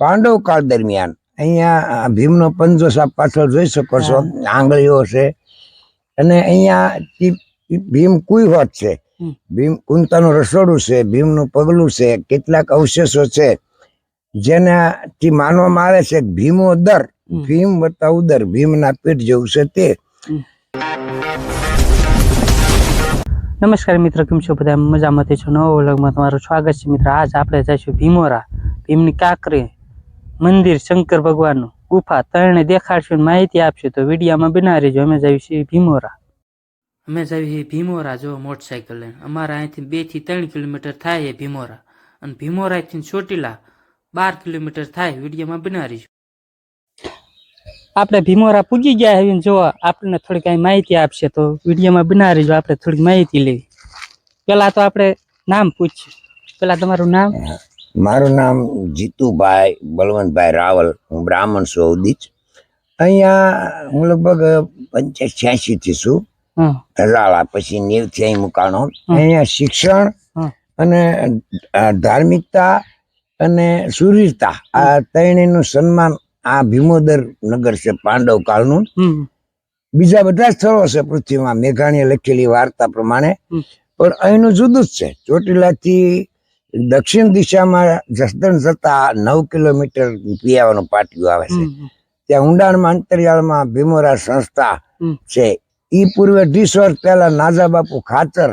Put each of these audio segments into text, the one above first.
પાંડવ કાળ દરમિયાન અહીંયા ભીમનો પંજો સાપ પાછળ જોઈ શકો છો આંગળીઓ છે. અને અહીંયા ભીમ કુઈવત છે. ભીમ કુંતાનું રસોડું છે ભીમનું પગલું છે કેટલાક અવશેષો છે. જેનાથી માનવામાં આવે છે ભીમો દર ભીમ વત્તા ઉદર ભીમના પેટ જેવું છે તે. નમસ્કાર મિત્ર, કેમ છો બધા? મજામાંથી છો? નવો વ્લોગમાં તમારું સ્વાગત છે. મિત્ર, આજ આપણે જઈશું ભીમોરા, ભીમની કાંકરી, મંદિર, શંકર ભગવાનનું ગુફા. ત્રણે દેખાડશું માહિતી આપશું. તો વિડીયામાં બના રહેજો. અમે જઈએ છીએ ભીમોરા. અમે જઈએ છીએ ભીમોરા, જો મોટરસાયકલ લઈને. અમારા અહીંથી બેથી ત્રણ કિલોમીટર થાય એ ભીમોરા. અને ભીમોરાથી ચોટીલા બાર કિલોમીટર થાય. વિડીયામાં બના રહીશું આપણે ભીમોરા પૂગી ગયા હવે જો આપણને થોડી કાંઈ માહિતી આપશે તો વિડીયોમાં બનાવી જો આપણે થોડીક માહિતી લેવી. પેલા તો આપણે નામ પૂછ્યું પેલા તમારું નામ? મારું નામ જીતુભાઈ બળવંતભાઈ રાવલ. હું બ્રાહ્મણ છું અવદીજ અહીંયા હું લગભગ પંચાસ છ્યાસી થી છું. હા. પછી નેવથી અહીં મુકાણો. અહીંયા શિક્ષણ અને ધાર્મિકતા અને સુરીરતા આ ત્રણેયનું સન્માન આ ભીમોદર નગર છે પાંડવ કાળનું. બીજા બધા સ્થળો છે પૃથ્વીમાં. મેઘાણીએ લખેલી વાર્તા પ્રમાણે. પણ અહીંનું જુદું જ છે. ચોટીલાથી દક્ષિણ દિશામાં જસદણ જતા નવ કિલોમીટર પિયાવાનું પાટિયું આવે છે. ત્યાં ઊંડાણમાં અંતરિયાળમાં ભીમોરા સંસ્થા છે. ઈ પૂર્વે ત્રીસ વર્ષ પહેલા નાજા બાપુ ખાતર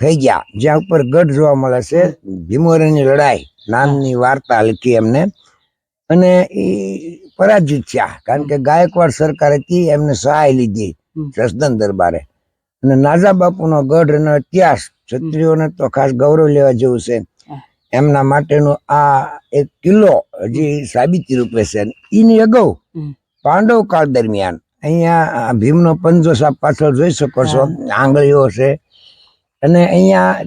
થઈ ગયા. જ્યાં ઉપર ગઢ જોવા મળે છે. ભીમોરાની લડાઈ નામની વાર્તા લખી એમને. અને એ પરાજિત થયા. કારણ કે ગાયકવાડ સરકાર હતી એમને સહાય લીધી જસદન દરબારે. અને નાજા બાપુનો ગઢ એનો ઇતિહાસ ક્ષત્રિયોને તો ખાસ ગૌરવ લેવા જેવું છે. એમના માટેનો આ એક કિલ્લો હજી સાબિતી રૂપે છે. એની અગાઉ. પાંડવ કાળ દરમિયાન અહીંયા ભીમનો પંજો સાપ પાછળ જોઈ શકો છો. આંગળીઓ છે. અને અહીંયા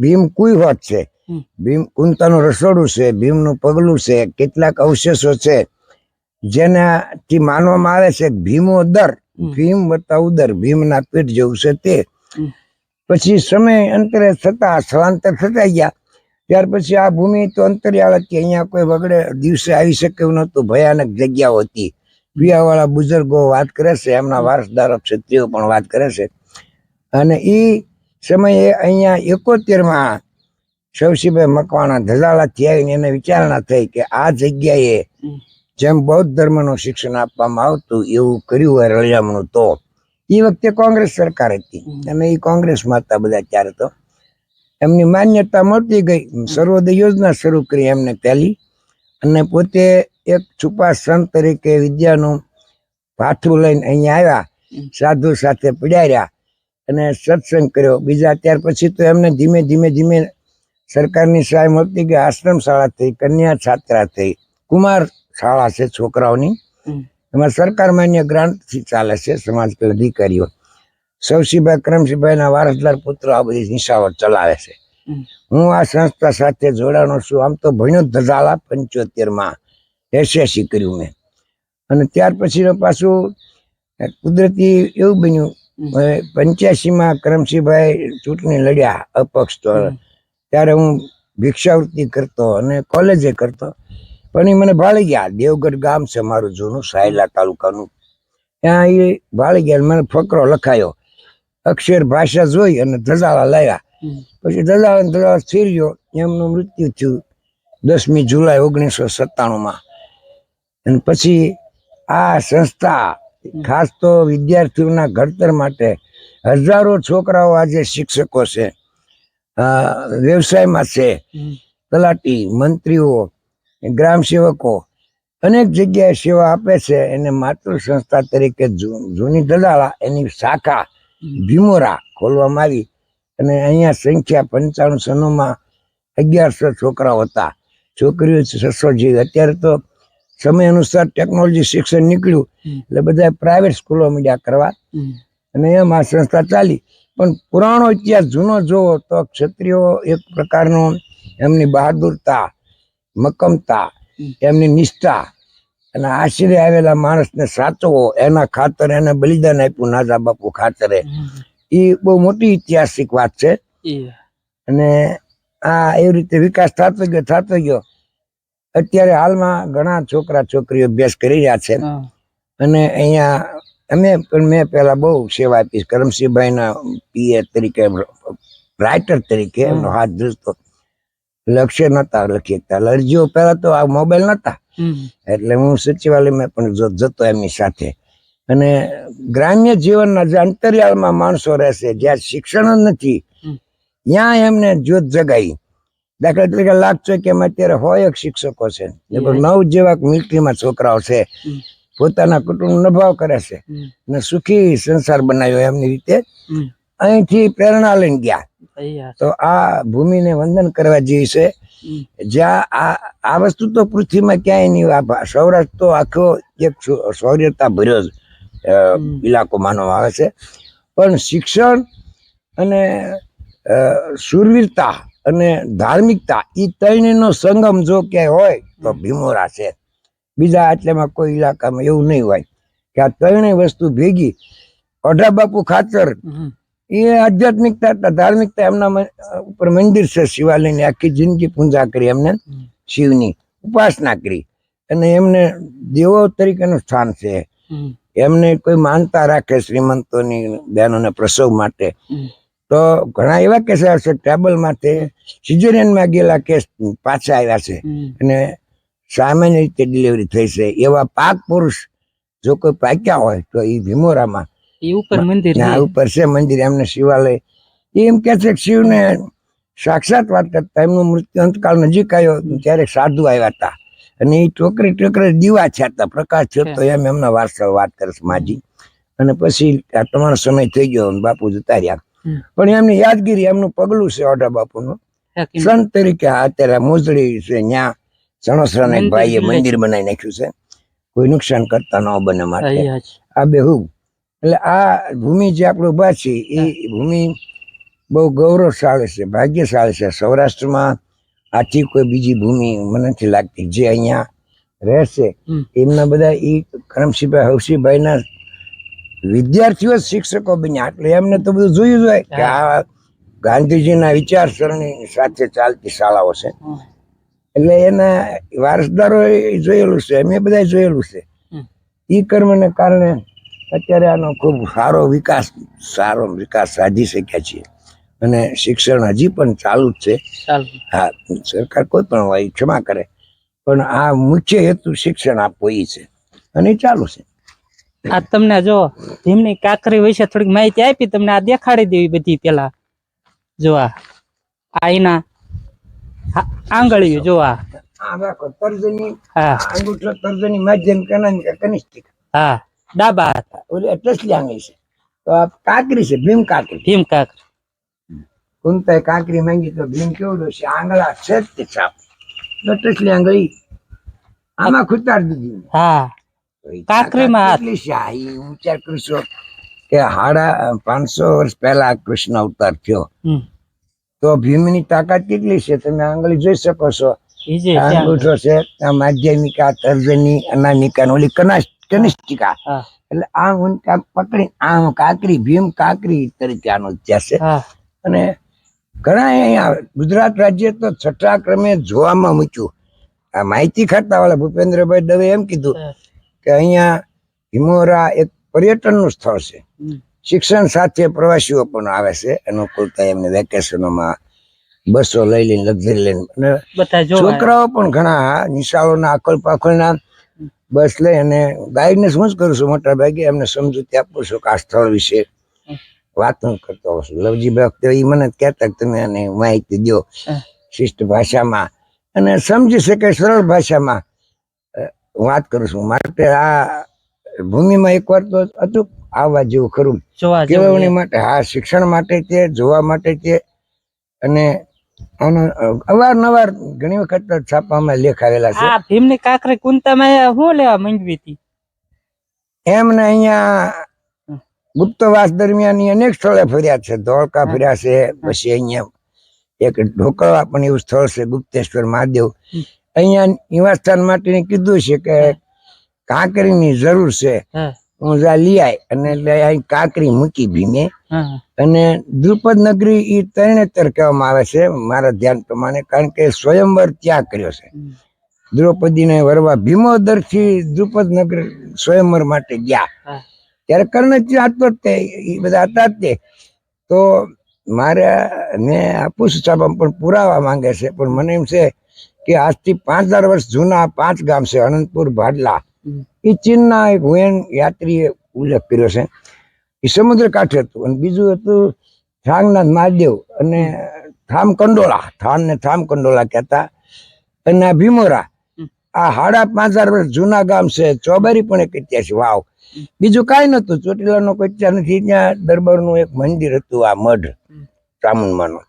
ભીમ કુઈ કુઈહોત છે. ભીમ કુંતાનું રસોડું છે ભીમનું પગલું છે કેટલાક અવશેષો છે જેનાથી માનવામાં આવે છે ભીમો દર ભીમ વત્તા ઉદર ભીમના પેટ જેવું છે તે. પછી સમય અંતરે થતા સ્થળાંતર થતા ગયા ત્યાર પછી આ ભૂમિ તો અંતરિયાળ હતી અહીંયા કોઈ વગડે દિવસે આવી શકે એવું નહોતું ભયાનક જગ્યાઓ હતી. વિયાવાળા બુઝુર્ગો વાત કરે છે એમના વારસદારો ક્ષત્રિયો પણ વાત કરે છે. અને એ સમયે અહીંયા એકોતેરમાં શવશીભાઈ મકવાણા ધજાળાથી આવીને એને વિચારણા થઈ કે આ જગ્યાએ જેમ બૌદ્ધ ધર્મનું શિક્ષણ આપવામાં આવતું એવું કર્યું હોય રળિયામણું તો. એ વખતે કોંગ્રેસ સરકાર હતી. અને એ કોંગ્રેસમાં હતા બધા ત્યારે તો. એમની માન્યતા મળતી ગઈ. સર્વોદય યોજના શરૂ કરી એમને પહેલી અને પોતે એક છુપા સંત તરીકે વિદ્યાનું પાથરું લઈને અહીંયા આવ્યા. સાધુ સાથે પીડાર્યા. અને સત્સંગ કર્યો. બીજા ત્યાર પછી તો એમને ધીમે ધીમે ધીમે સરકારની સહાય મળતી કે આશ્રમ શાળા થઈ કન્યા છાત્રા થઈ કુમાર શાળા છે છોકરાઓની. એમાં સરકાર માન્ય ગ્રાન્ટથી ચાલે છે સમાજ અધિકારીઓ. સૌસીભાઈ કરમસીભાઈના વારસદાર પુત્રો આ બધી નિશાળો ચલાવે છે. હું આ સંસ્થા સાથે જોડાણો છું. આમ તો ભણ્યો ધજાલા પંચોતેરમાં એસએસસી કર્યું મેં. અને ત્યાર પછી પાછું કુદરતી એવું બન્યું. પંચ્યાસી માં કરમસીભાઈ ચૂંટણી લડ્યા અપક્ષ હમ. ત્યારે હું ભિક્ષાવૃત્તિ કરતો અને કોલેજે કરતો. પણ એ મને ભાળી ગયા દેવગઢ ગામ છે મારું જૂનું સાયલા તાલુકાનું. ત્યાં એ ભાળી ગયા મને ફકરો લખાયો. અક્ષર ભાષા જોઈ અને ધજાળા લાવ્યા પછી ધજાળા ને ધજાળા સ્થિર ગયો એમનું મૃત્યુ થયું દસમી જુલાઈ ઓગણીસો સત્તાણુંમાં. અને પછી આ સંસ્થા ખાસ તો વિદ્યાર્થીઓના ઘડતર માટે હજારો છોકરાઓ આજે શિક્ષકો છે. વ્યવસાયમાં છે. તલાટી મંત્રીઓ ગ્રામ સેવકો અનેક જગ્યાએ સેવા આપે છે. એને માતૃ સંસ્થા તરીકે જૂની દલાળા એની શાખા ભીમોરા ખોલવામાં આવી અને અહીંયા સંખ્યા પંચાણું સનોમાં અગિયારસો છોકરાઓ હતા. છોકરીઓ છસો જેવી. અત્યારે તો સમય અનુસાર ટેકનોલોજી શિક્ષણ નીકળ્યું એટલે બધા પ્રાઇવેટ સ્કૂલો મીડિયા કરવા અને એમ આ સંસ્થા ચાલી. પણ પુરાણો ઇતિહાસ જૂનો જોવો તો ક્ષત્રિયો એક પ્રકારનો એમની બહાદુરતા મક્કમતા એમની નિષ્ઠા અને આશરે આવેલા માણસને સાચવો એના ખાતર એને બલિદાન આપ્યું નાજા બાપુ ખાતરે. એ બહુ મોટી ઐતિહાસિક વાત છે. અને આ એવી રીતે વિકાસ થતો ગયો થતો ગયો. અત્યારે હાલમાં ઘણા છોકરા છોકરીઓ અભ્યાસ કરી રહ્યા છે. અને અહીંયા અમે પણ મેં પહેલાં બહુ સેવા આપી. કરમસિંહભાઈના પીએ તરીકે રાઇટર તરીકે એમનો હાથ ધરતો. લક્ષ્ય નતા લખી શકતા. અરજીઓ પહેલાં તો આ મોબાઈલ નતા હમ. એટલે હું સચિવાલયમાં પણ જ- જતો એમની સાથે. અને ગ્રામ્ય જીવનના જે અંતરિયાળમાં માણસો રહેશે જ્યાં શિક્ષણ જ નથી ત્યાં એમને જ્યોત જગાઈ. દાખલા તરીકે લાગતો કે અમે અત્યારે હોય એક શિક્ષકો છે. લગભગ નવ જેવા મિલિટરીમાં છોકરાઓ છે. પોતાના કુટુંબ નભાવ કરે છે. ને અને સુખી સંસાર બનાવ્યો એમની રીતે. અહીંથી પ્રેરણા લઈને ગયા. તો આ ભૂમિને વંદન કરવા જેવી છે. જ્યાં આ આ વસ્તુ તો પૃથ્વીમાં ક્યાંય નહીં સૌરાષ્ટ્ર તો આખો એક સૌર્યતા શૌર્યતા ભર્યો ઇલાકો માનવામાં આવે છે. પણ શિક્ષણ અને શૂરવીરતા અને ધાર્મિકતા એ ત્રણેયનો સંગમ જો ક્યાંય હોય તો ભીમોરા છે. બીજા આટલામાં કોઈ ઇલાકામાં એવું નહીં હોય કે આ ત્રણેય વસ્તુ ભેગી. અઢા બાપુ ખાચર એ આધ્યાત્મિકતા ધાર્મિકતા એમના ઉપર મંદિર છે શિવાલયની આખી જિંદગી પૂજા કરી એમને શિવની ઉપાસના કરી. અને એમને દેવો તરીકેનું સ્થાન છે. એમને કોઈ માનતા રાખે શ્રીમંતોની બહેનોને પ્રસવ માટે. તો ઘણા એવા કેસ આવશે ટેબલ માટે. સિઝેરિયનમાં ગયેલા કેસ પાછા આવ્યા છે. અને સામાન્ય રીતે ડિલિવરી થઈ છે. એવા પાક પુરુષ જો કોઈ પાક્યા હોય તો એ ભીમોરામાં. એ ઉપર મંદિર ને ઉપર છે મંદિર એમને શિવાલય. એ એમ કે છે કે શિવને સાક્ષાત વાત કરતા એમનું મૃત્યુ અંતકાળ નજીક આવ્યો ત્યારે સાધુ આવ્યા હતા. અને એ ટોકરી ટોકરી દીવા છે હતા પ્રકાશ થયો તો એમ એમના વારસા વાત કરે છે માજી. અને પછી આ તમારો સમય થઈ ગયો બાપુ જતા રહ્યા. પણ એમની યાદગીરી એમનું પગલું છે ઓઢા બાપુનું. સંત તરીકે અત્યારે મોજડી છે ત્યાં સણોસરાના એક ભાઈએ મંદિર બનાવી નાખ્યું છે. કોઈ નુકસાન કરતા ન બને માટે. આ બેહુબ એટલે આ ભૂમિ જે આપણે ઊભા છે એ ભૂમિ બહુ ગૌરવશાળી છે ભાગ્યશાળી છે. સૌરાષ્ટ્રમાં આથી કોઈ બીજી ભૂમિ મને નથી લાગતી. જે અહીંયા રહેશે એમના બધા એ કરમસિંહભાઈ હવસીભાઈના વિદ્યાર્થીઓ શિક્ષકો બન્યા. એટલે એમને તો બધું જોયું જ હોય કે આ ગાંધીજીના વિચારસરણી સાથે ચાલતી શાળાઓ છે. એટલે એના વારસદારો જોયેલું છે મેં બધા જોયેલું છે. એ કર્મને કારણે અત્યારે આનો ખૂબ સારો વિકાસ સારો વિકાસ સાધી શક્યા છીએ. અને શિક્ષણ હજી પણ ચાલુ જ છે. હા સરકાર કોઈ પણ હોય ક્ષમા કરે. પણ આ મુખ્ય હેતુ શિક્ષણ આપવું એ છે. અને ચાલુ છે. આ તમને જો ભીમની કાકરી વિશે થોડીક માહિતી આપી તમને આ દેખાડી દેવી બધી પેલા. જો આ એના આ- આંગળીઓ જો આ. રાખો તર્જની હા. અંગૂઠો તર્જની માધ્યમ કનાની કનિષ્ઠિક હા ડાબા હતા ઓલી એટલી આંગળી છે. તો આ કાકરી છે ભીમ કાકરી. ભીમ કાકરી. કુંતાએ કાકરી માંગી તો ભીમ કેવડો છે? આંગળા છે તે છાપ. લટસલી આંગળી આમાં ખુતાર દીધી હા. કાકરીમાં. કેટલી છે? આ વિચાર કરું કે હાડા પાંચસો વર્ષ પહેલા કૃષ્ણ અવતાર થયો. તો ભીમની તાકાત કેટલી છે? તમે આંગળી જોઈ શકો છો. અંગૂઠો છે માધ્યમિકા તર્જની અનામિકા ઓલી કનાશ કનિષ્ઠિકા. એટલે આમ ઊંચા પકડી આમ કાકરી ભીમ કાકરી તરીકે આનો ઇતિહાસ છે. અને ઘણા અહીંયા ગુજરાત રાજ્ય તો છઠ્ઠા ક્રમે જોવામાં મૂક્યું. આ માહિતી ખાતા વાળા ભૂપેન્દ્રભાઈ દવે એમ કીધું કે અહીંયા હિમોરા એક પર્યટનનું સ્થળ છે. શિક્ષણ સાથે પ્રવાસીઓ પણ આવે છે. અનુકૂળતા એમને વેકેશનોમાં બસો લઈ લઈને લક્ઝરી લઈને. છોકરાઓ પણ ઘણા નિશાળોના આકલ પાકલના બસ લઈ અને ગાઈડને શું જ કરું છું મોટા ભાગે એમને સમજૂતી આપું છું કે આ સ્થળ વિશે વાત હું કરતો હોઉં છું. લવજી વખતે એ મને કહેતા કે તમે એને માહિતી દો શિષ્ટ ભાષામાં. અને સમજી શકે સરળ ભાષામાં વાત કરું છું. માટે આ ભૂમિમાં એકવાર તો અચૂક આવવા જેવું ખરું. કેળવણી માટે હા શિક્ષણ માટે તે જોવા માટે તે અને આનો અવારનવાર ઘણી વખત છાપામાં લેખ આવેલા છે. આ ભીમની કાકરી કુંતામાં શું લેવા માંગવી હતી? એમને અહીંયા ગુપ્તવાસ દરમિયાન અનેક સ્થળે ફર્યા છે. ધોળકા ફર્યા છે પછી અહીંયા એક ઢોકળવા પણ એવું સ્થળ છે ગુપ્તેશ્વર મહાદેવ. અહીંયા નિવાસસ્થાન માટે કીધું છે કે કાંકરીની જરૂર છે. જા લઈ આય અને એટલે અહીં કાંકરી મૂકી ભીમે અને દ્રુપદ નગરી એ તરણેતર કહેવામાં આવે છે મારા ધ્યાન પ્રમાણે કારણ કે સ્વયંવર ત્યાં કર્યો છે. દ્રૌપદીને વરવા ભીમોદરથી દ્રુપદ નગર સ્વયંવર માટે ગયા. ત્યારે કર્ણ હતો તે એ બધા હતા તે. તો મારે ને આપું છું સાહેબ પણ પુરાવા માંગે છે પણ મને એમ છે કે આજથી પાંચ હજાર વર્ષ જૂના પાંચ ગામ છે અનંતપુર ભાડલા. એ ચીનના એક હુએન યાત્રીએ ઉલ્લેખ કર્યો છે. એ સમુદ્ર કાંઠે હતું અને બીજું હતું થાંગનાથ મહાદેવ અને થામ કંડોળા થાન ને થામ કંડોળા કહેતા. અને આ ભીમોરા. આ હાડા પાંચ હજાર વર્ષ જૂના ગામ છે. ચોબારી પણ એક ઇતિહાસ વાવ. બીજું કાંઈ નતું ચોટીલાનો કોઈ ઇતિહાસ નથી. ત્યાં દરબારનું એક મંદિર હતું આ મઢ. ચામુંડમાનું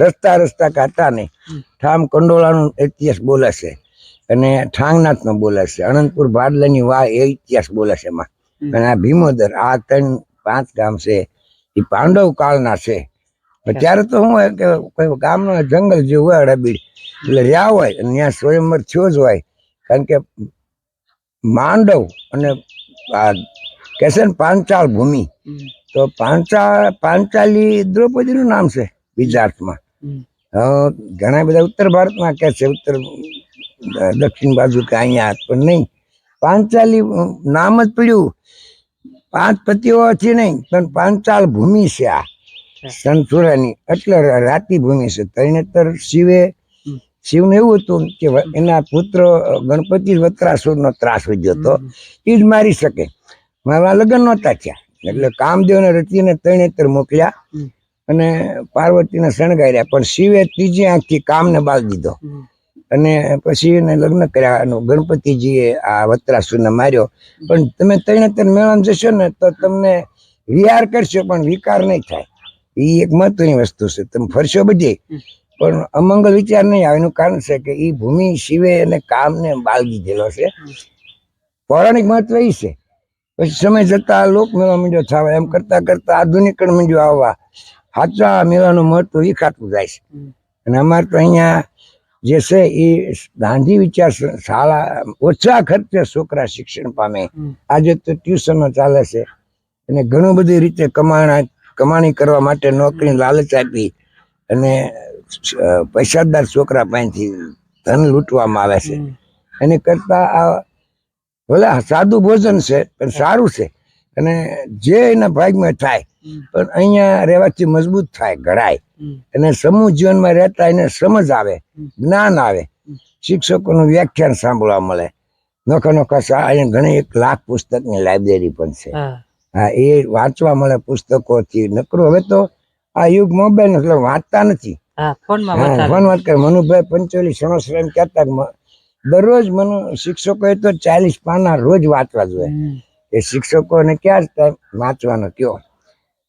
રસ્તા રસ્તા કાતા નહીં થામ ઠામ કંડોળાનો ઇતિહાસ બોલે છે. અને ઠાંગનાથનો બોલાશે છે. અનંતપુર ભાડલાની વાહ એ ઇતિહાસ બોલે છે એમાં. અને આ ભીમોદર આ ત્રણ પાંચ ગામ છે એ પાંડવ કાળના છે. ત્યારે તો હું કે કોઈ ગામનો જંગલ જેવું હોય અડાબીડ એટલે રહ્યા હોય અને ત્યાં સ્વયંવર થયો જ હોય. કારણ કે માંડવ અને આ કે છે ને પાંચાળ ભૂમિ. તો પાંચાળ પાંચાલી દ્રૌપદીનું નામ છે બીજા અર્થમાં. ઘણા બધા ઉત્તર ભારતમાં કે છે ઉત્તર દક્ષિણ બાજુ કે અહીંયા પણ નહીં. પાંચાલી નામ જ પડ્યું. પાંચ પતિઓથી નહીં પણ પાંચાલ ભૂમિ છે આ. સંતુરાની એટલે રાતી ભૂમિ છે. તરણેતર શિવે. શિવને એવું હતું કે એના પુત્ર ગણપતિ વત્રાસુરનો ત્રાસ વધ્યો હતો. એ જ મારી શકે. મારા લગ્ન નહોતા થયા. એટલે કામદેવને રચીને તરણેતર મોકલ્યા અને પાર્વતીને શણગાર્યા. પણ શિવે ત્રીજી આંખથી કામને બાળ દીધો. અને પછી એને લગ્ન કર્યા ગણપતિજીએ આ વત્રાસુરને માર્યો. પણ તમે ત્રણેતર મેળામાં જશો ને તો તમને વિહાર કરશો પણ વિકાર નહીં થાય. એ એક મહત્વની વસ્તુ છે. તમે ફરશો બધી. પણ અમંગલ વિચાર નહીં આવે. એનું કારણ છે કે એ ભૂમિ શિવે અને કામને બાળગી ગયેલો છે. પૌરાણિક મહત્વ એ છે. પછી સમય જતા લોક મેળા માંડ્યો થવા એમ કરતા કરતા આધુનિકરણ મીંડ્યો આવવા. સાચા મેળાનું મહત્વ વિખાતું જાય છે. અને અમારે તો અહીંયા જે છે એ ગાંધી વિચાર શાળા ઓછા ખર્ચે છોકરા શિક્ષણ પામે. આજે તો ટ્યુશનો ચાલે છે. અને ઘણું બધી રીતે કમાણા કમાણી કરવા માટે નોકરી લાલચ આપી. અને પૈસાદાર છોકરા પાસેથી ધન લૂંટવામાં આવે છે. એને કરતા આ ભલે સાદું ભોજન છે પણ સારું છે. અને જે એના ભાગમાં થાય પણ અહીંયા રહેવાથી મજબૂત થાય ઘડાય અને સમૂહ જીવનમાં રહેતા એને સમજ આવે જ્ઞાન આવે. શિક્ષકોનું વ્યાખ્યાન સાંભળવા મળે. નોખા નોખા અહીંયા ઘણી એક લાખ પુસ્તકની લાઇબ્રેરી પણ છે. હા. એ વાંચવા મળે પુસ્તકોથી. નકરું હવે તો આ યુગ મોબાઈલ એટલે વાંચતા નથી. ફોન વાત કરે. મનુભાઈ પંચોલી સણોસરા એમ કહેતા દરરોજ મનુ શિક્ષકોએ તો ચાલીસ પાના રોજ વાંચવા જોઈએ. એ શિક્ષકોને ક્યાં ટાઈમ વાંચવાનો કયો?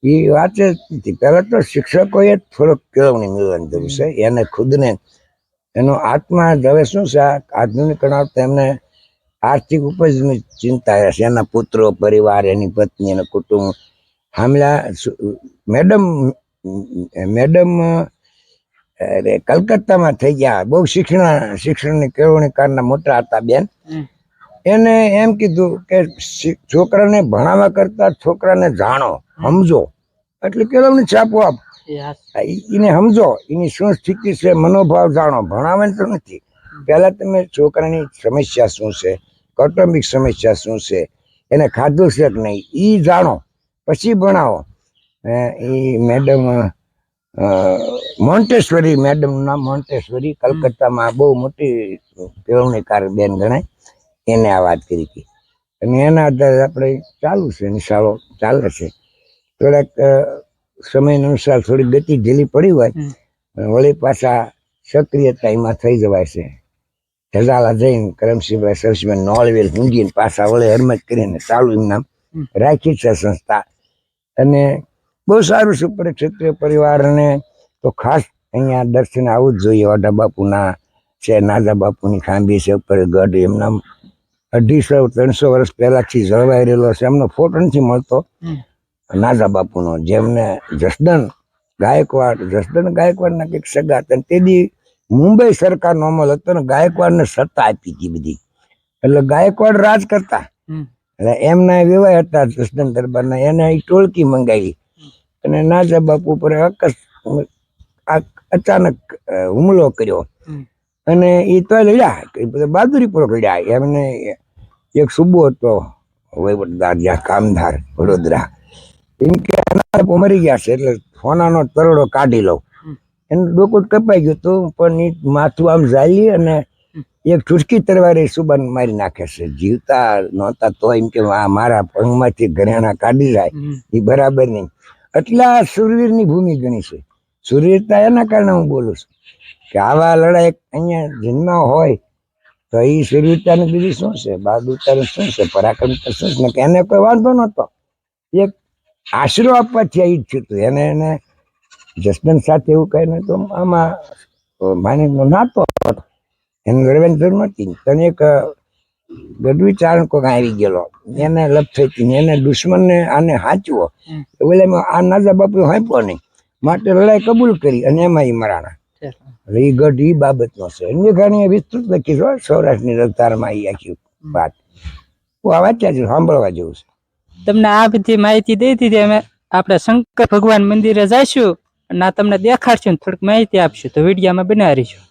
એ વાંચે જ નથી. પહેલાં તો શિક્ષકોએ જ થોડોક કેળવણી મેળવવાની જરૂર છે. એને ખુદને એનો આત્મા હવે શું છે? આધુનિક આધુનિકરણ એમને આર્થિક ઉપજની ચિંતા રહેશે એના પુત્રો, પરિવાર, એની પત્ની, એનું કુટુંબ હામલા મેડમ મેડમ કલકત્તામાં થઈ ગયા. બહુ શિક્ષણ, શિક્ષણની કેળવણી કારના મોટા હતા બેન. એને એમ કીધું કે છોકરાને ભણાવવા કરતા છોકરાને જાણો સમજો. એટલે કેળવણી છાપો આપ. એને સમજો એની શું સ્થિતિ છે મનોભાવ જાણો. ભણાવવાનું તો નથી. પહેલા તમે છોકરાની સમસ્યા શું છે કૌટુંબિક સમસ્યા શું છે એને ખાધું છે કે નહીં એ જાણો. પછી ભણાવો. એ મેડમ મોન્ટેશ્વરી મેડમના મોન્ટેશ્વરી કલકત્તામાં બહુ મોટી કેળવણીકાર બેન ગણાય. એને આ વાત કરી હતી. અને એના આધારે આપણે ચાલુ છે નિશાળો ચાલે છે. થોડાક સમય અનુસાર થોડી ગતિ ઢીલી પડી હોય વળી પાછા સક્રિયતા એમાં થઈ જવાય છે. ધજાલા જઈને કરમસિંહભાઈ સરસિંહભાઈ નોળવેલ ઊંઘીને પાછા વળી હરમત કરીને ચાલુ એમ નામ રાખી છે સંસ્થા. અને બહુ સારું છે ઉપર ક્ષત્રિય પરિવારને તો ખાસ અહીંયા દર્શન આવવું જ જોઈએ. ઓઢા બાપુના છે નાદા બાપુની ખાંભી છે ઉપર ગઢ એમના અઢીસો ત્રણસો વર્ષ પહેલાથી જળવાઈ રહેલો છે. એમનો ફોટો નથી મળતો. નાજા બાપુનો જેમને જસદન ગાયકવાડ જસદન ગાયકવાડના કંઈક સગા હતા. તે દી મુંબઈ સરકારનો અમલ હતો ને ગાયકવાડને સત્તા આપી હતી બધી. એટલે ગાયકવાડ રાજ કરતા. એટલે એમના વિવાહ હતા જસદણ દરબારના. એને એ ટોળકી મંગાવી. અને નાજા બાપુ પર અકસ અચાનક હુમલો કર્યો. અને એ તો લડ્યા. બાદુરી બધા બહાદુરી લડ્યા. એમને એક સુબો હતો, વહીવટદાર જ્યાં કામદાર વડોદરા. એમ કે મરી ગયા છે, એટલે સોનાનો તરડો કાઢી લઉં. એનું ડોકું કપાઈ ગયું હતું, પણ માથું આમ ઝાલી અને એક ચુટકી તરવારી સુબાન મારી નાખે છે. જીવતા નહોતા તો એમ કે મારા પગમાંથી ઘરેણા કાઢી જાય એ બરાબર નહીં. એટલે આ સુરવીરની ભૂમિ ગણી છે. સુરવીરતા એના કારણે હું બોલું છું કે આવા લડાઈ અહીંયા જન્મ હોય તો એ સુરવીરતાનું બીજું શું છે? બહાદુરતાનું શું છે? પરાક્રમ તો શું છે? કે એને કોઈ વાંધો નહોતો. એક આશરો આપવાથી જ થયું હતું એને એને જસદન સાથે એવું કહે ને તો આમાં માની નાતો હતો એને લડવાની જરૂર નહોતી. તને એક ગઢવી ચારણ કોક આવી ગયેલો. એને લપ થઈ એને દુશ્મનને આને હાંચવો. એટલે આ નાજા બાપુ હાંપ્યો નહીં. માટે લડાઈ કબૂલ કરી અને એમાં એ મરાણા. એટલે એ ગઢ એ બાબતનો છે. અન્ય ઘણી વિસ્તૃત લખી છે સૌરાષ્ટ્રની રફતારમાં એ આખી વાત. હું આ વાંચ્યા છું સાંભળવા જેવું છે. તમને આ બધી માહિતી દઈ દીધી અમે આપણે શંકર ભગવાન મંદિરે જઈશું અને આ તમને દેખાડશું ને થોડીક માહિતી આપશું. તો વિડીયામાં બનાવીશું.